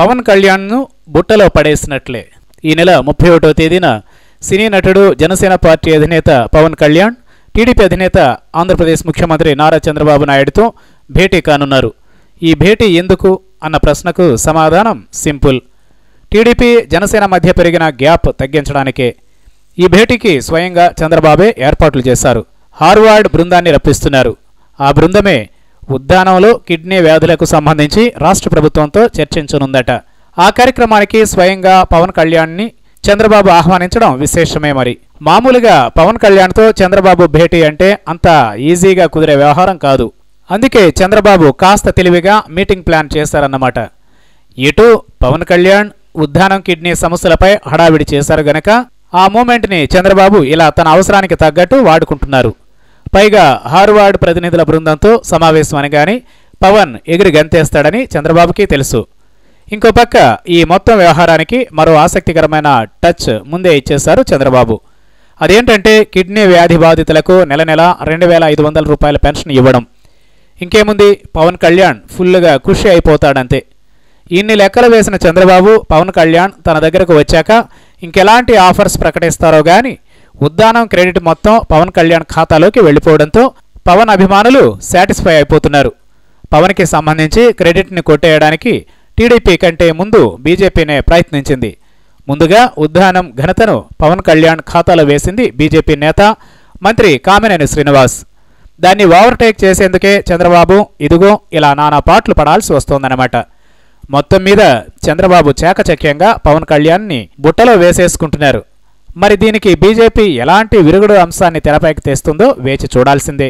పవన్ కళ్యాణ్ను బుట్టలో పడేసినట్లే. ఈ నెల ముప్పై ఒకటో తేదీన సినీ నటుడు జనసేన పార్టీ అధినేత పవన్ కళ్యాణ్ టీడీపీ అధినేత ఆంధ్రప్రదేశ్ ముఖ్యమంత్రి నారా చంద్రబాబు నాయుడుతో భేటీ కానున్నారు. ఈ భేటీ ఎందుకు? అన్న ప్రశ్నకు సమాధానం సింపుల్. టీడీపీ జనసేన మధ్య పెరిగిన గ్యాప్ తగ్గించడానికే. ఈ భేటీకి స్వయంగా చంద్రబాబే ఏర్పాట్లు చేశారు. హార్వార్డ్ బృందాన్ని రప్పిస్తున్నారు. ఆ బృందమే ఉద్దానంలో కిడ్నీ వ్యాధులకు సంబంధించి రాష్ట్ర ప్రభుత్వంతో చర్చించనుందట. ఆ కార్యక్రమానికి స్వయంగా పవన్ కళ్యాణ్ని చంద్రబాబు ఆహ్వానించడం విశేషమే మరి. మామూలుగా పవన్ కళ్యాణ్తో చంద్రబాబు భేటీ అంటే అంత ఈజీగా కుదిరే వ్యవహారం కాదు. అందుకే చంద్రబాబు కాస్త తెలివిగా మీటింగ్ ప్లాన్ చేశారన్నమాట. ఇటు పవన్ కళ్యాణ్ ఉద్దానం కిడ్నీ సమస్యలపై హడావిడి చేశారు గనక ఆ మూమెంట్ని చంద్రబాబు ఇలా తన అవసరానికి తగ్గట్టు వాడుకుంటున్నారు. పైగా హార్వార్డ్ ప్రతినిధుల బృందంతో సమావేశం అనగానే పవన్ ఎగిరి గంతేస్తాడని చంద్రబాబుకి తెలుసు. ఇంకో పక్క ఈ మొత్తం వ్యవహారానికి మరో ఆసక్తికరమైన టచ్ ముందే ఇచ్చేశారు చంద్రబాబు. అదేంటంటే కిడ్నీ వ్యాధి బాధితులకు నెల నెల రెండు వేల ఐదు వందల రూపాయల పెన్షన్ ఇవ్వడం. ఇంకేముంది? పవన్ కళ్యాణ్ ఫుల్గా ఖుషి అయిపోతాడంతే. ఇన్ని లెక్కలు వేసిన చంద్రబాబు పవన్ కళ్యాణ్ తన దగ్గరకు వచ్చాక ఇంకెలాంటి ఆఫర్స్ ప్రకటిస్తారో కానీ ఉద్దానం క్రెడిట్ మొత్తం పవన్ కళ్యాణ్ ఖాతాలోకి వెళ్ళిపోవడంతో పవన్ అభిమానులు సాటిస్ఫై అయిపోతున్నారు. పవన్కి సంబంధించి క్రెడిట్ని కొట్టేయడానికి టీడీపీ కంటే ముందు బీజేపీనే ప్రయత్నించింది. ముందుగా ఉద్దానం ఘనతను పవన్ కళ్యాణ్ ఖాతాలో వేసింది బీజేపీ నేత మంత్రి కామినేని శ్రీనివాస్. దాన్ని ఓవర్టేక్ చేసేందుకే చంద్రబాబు ఇదిగో ఇలా నానా పాటలు పడాల్సి వస్తోందన్నమాట. మొత్తం మీద చంద్రబాబు చేకచక్యంగా పవన్ కళ్యాణ్ని బుట్టలో వేసేసుకుంటున్నారు. మరి దీనికి బీజేపీ ఎలాంటి విరుగుడు అంశాన్ని తెరపైకి తెస్తుందో వేచి చూడాల్సిందే.